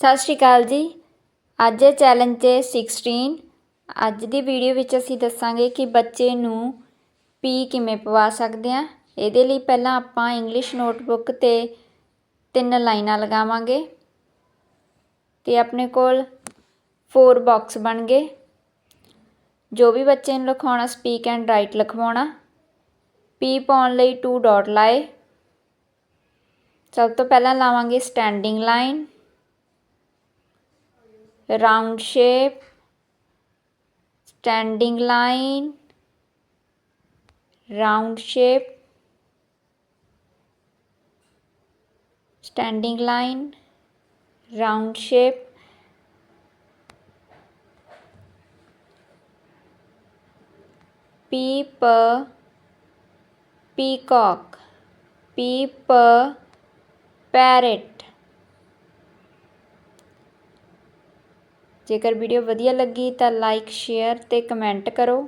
ਸਤਿ ਸ਼੍ਰੀ ਅਕਾਲ ਜੀ। ਅੱਜ ਹੈ ਚੈਲੰਜ ਡੇ 16 ਅੱਜ ਦੀ ਵੀਡੀਓ ਵਿੱਚ ਅਸੀਂ ਦੱਸਾਂਗੇ ਕਿ ਬੱਚੇ ਨੂੰ ਪੀ ਕਿਵੇਂ ਪਵਾ ਸਕਦੇ ਹਾਂ। ਇਹਦੇ ਲਈ ਪਹਿਲਾਂ ਆਪਾਂ ਇੰਗਲਿਸ਼ ਨੋਟਬੁੱਕ ਤੇ ਤਿੰਨ ਲਾਈਨਾਂ ਲਗਾਵਾਂਗੇ ਤੇ ਆਪਣੇ ਕੋਲ ਫੋਰ ਬਾਕਸ ਬਣ ਗਏ। ਜੋ ਵੀ ਬੱਚੇ ਨੂੰ ਲਿਖਾਉਣਾ ਸਪੀਕ ਐਂਡ ਰਾਈਟ ਲਿਖਵਾਉਣਾ ਪੀ ਪਾਉਣ ਲਈ 2 ਡਾਟ ਲਾਏ। ਸਭ ਤੋਂ ਪਹਿਲਾਂ ਲਾਵਾਂਗੇ standing line round shape standing line round shape standing line round shape peep peacock peep parrot ਜੇਕਰ ਵੀਡੀਓ ਵਧੀਆ ਲੱਗੀ ਤਾਂ ਲਾਈਕ ਸ਼ੇਅਰ ਅਤੇ ਕਮੈਂਟ ਕਰੋ।